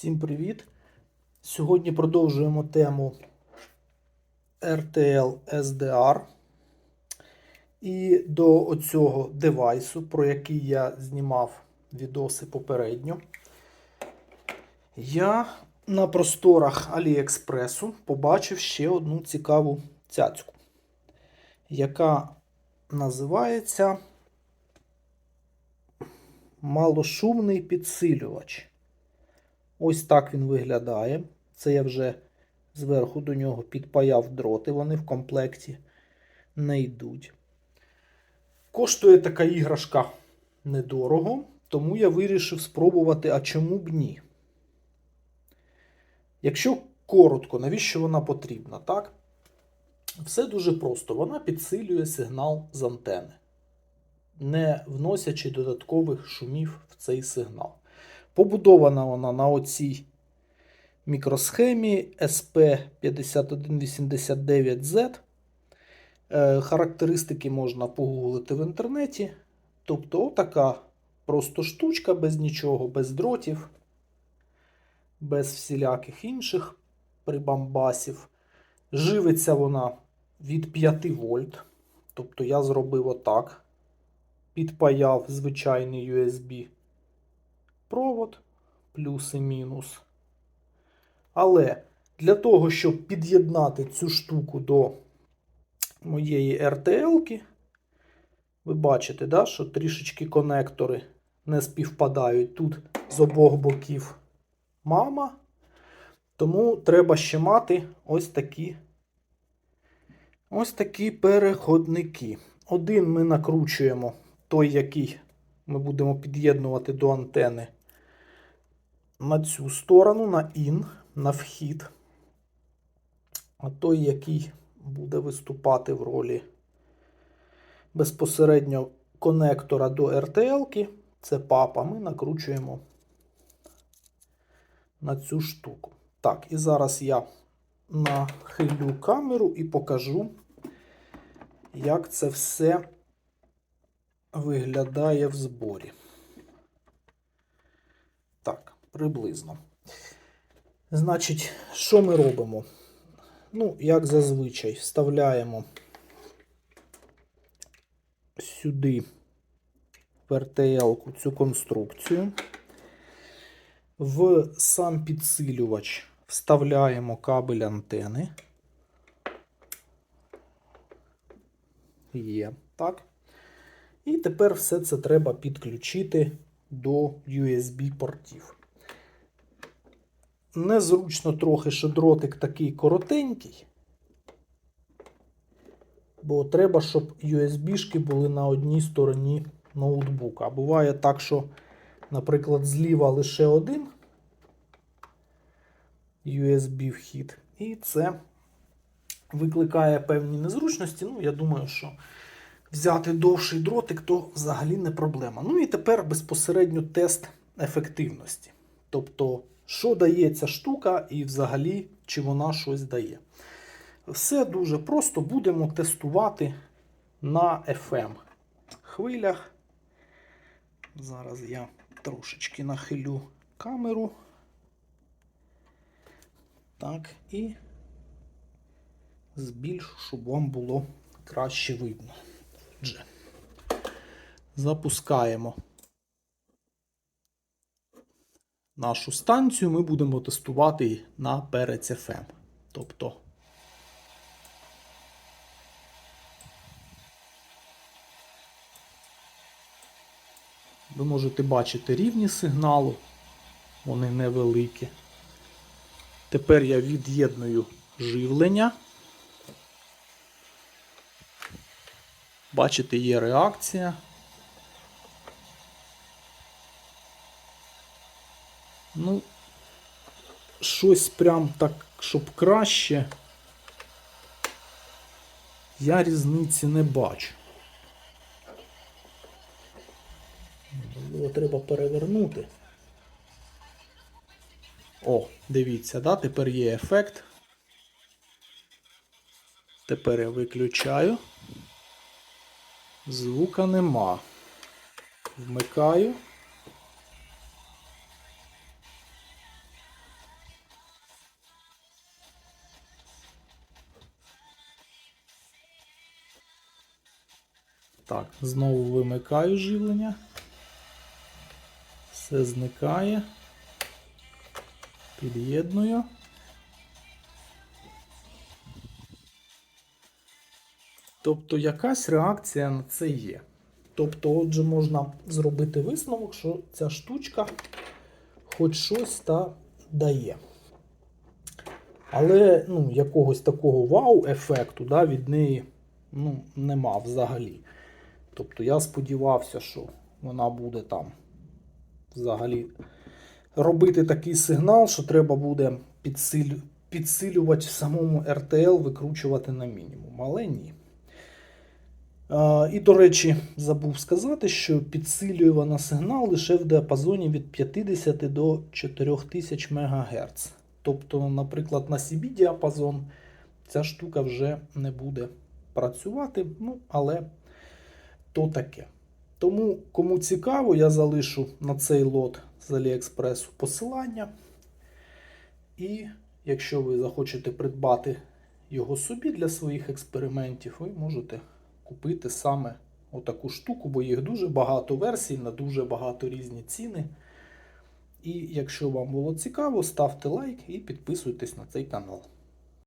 Всім привіт! Сьогодні продовжуємо тему RTL SDR. І до оцього девайсу, про який я знімав відоси попередньо, я на просторах Аліекспресу побачив ще одну цікаву цяцьку, яка називається малошумний підсилювач. Ось так він виглядає. Це я вже зверху до нього підпаяв дроти, вони в комплекті не йдуть. Коштує така іграшка недорого, тому я вирішив спробувати, а чому б ні. Якщо коротко, навіщо вона потрібна, так? Все дуже просто. Вона підсилює сигнал з антени, не вносячи додаткових шумів в цей сигнал. Побудована вона на оцій мікросхемі SP5189Z. Е, Характеристики можна погуглити в інтернеті. Тобто, отака просто штучка без нічого, без дротів, без всіляких інших прибамбасів. Живиться вона від 5 вольт. Тобто я зробив отак. Підпаяв звичайний USB плюс і мінус. Але для того, щоб під'єднати цю штуку до моєї RTL, ви бачите, да, що трішечки конектори не співпадають. Тут з обох боків мама. Тому треба ще мати ось такі ось такі переходники. Один ми накручуємо той, який ми будемо під'єднувати до антени на цю сторону, на IN, на вхід. А той, який буде виступати в ролі безпосередньо конектора до RTL, це папа, ми накручуємо на цю штуку. Так, і зараз я нахилю камеру і покажу, як це все виглядає в зборі. Так, приблизно. Значить, що ми робимо? Ну, як зазвичай, вставляємо сюди в RTL цю конструкцію. В сам підсилювач вставляємо кабель антени. Є, так. І тепер все це треба підключити до USB-портів. Незручно трохи, що дротик такий коротенький, бо треба, щоб USB-шки були на одній стороні ноутбука. Буває так, що, наприклад, зліва лише один USB-вхід, і це викликає певні незручності. Ну, я думаю, що взяти довший дротик, то взагалі не проблема. Ну і тепер безпосередньо тест ефективності. Тобто, що дає ця штука, і взагалі, чи вона щось дає. Все дуже просто будемо тестувати на FM хвилях. Зараз я трошечки нахилю камеру. Так, і збільшу, щоб вам було краще видно. Отже, запускаємо нашу станцію. Ми будемо тестувати на перець FM. Тобто, ви можете бачити рівні сигналу, вони невеликі. Тепер я від'єдную живлення. Бачите, є реакція. Ну, щось прям так, щоб краще. Я різниці не бачу. Його треба перевернути. О, дивіться, да? тепер є ефект. Тепер я виключаю. Звука нема. Вмикаю. Так, знову вимикаю живлення. Все зникає. Під'єдную. Тобто якась реакція на це є. Тобто, отже, можна зробити висновок, що ця штучка хоч щось та дає. Але ну, якогось такого вау-ефекту да, від неї ну, нема взагалі. Тобто я сподівався, що вона буде там взагалі робити такий сигнал, що треба буде підсилю... підсилювати в самому RTL, викручувати на мінімум. Але ні. І, до речі, забув сказати, що підсилює вона сигнал лише в діапазоні від 50 до 4000 МГц. Тобто, наприклад, на CB діапазон ця штука вже не буде працювати, ну, але то таке. Тому, кому цікаво, я залишу на цей лот з Аліекспресу посилання. І якщо ви захочете придбати його собі для своїх експериментів, ви можете купити саме отаку штуку, бо їх дуже багато версій на дуже багато різні ціни. І якщо вам було цікаво, ставте лайк і підписуйтесь на цей канал.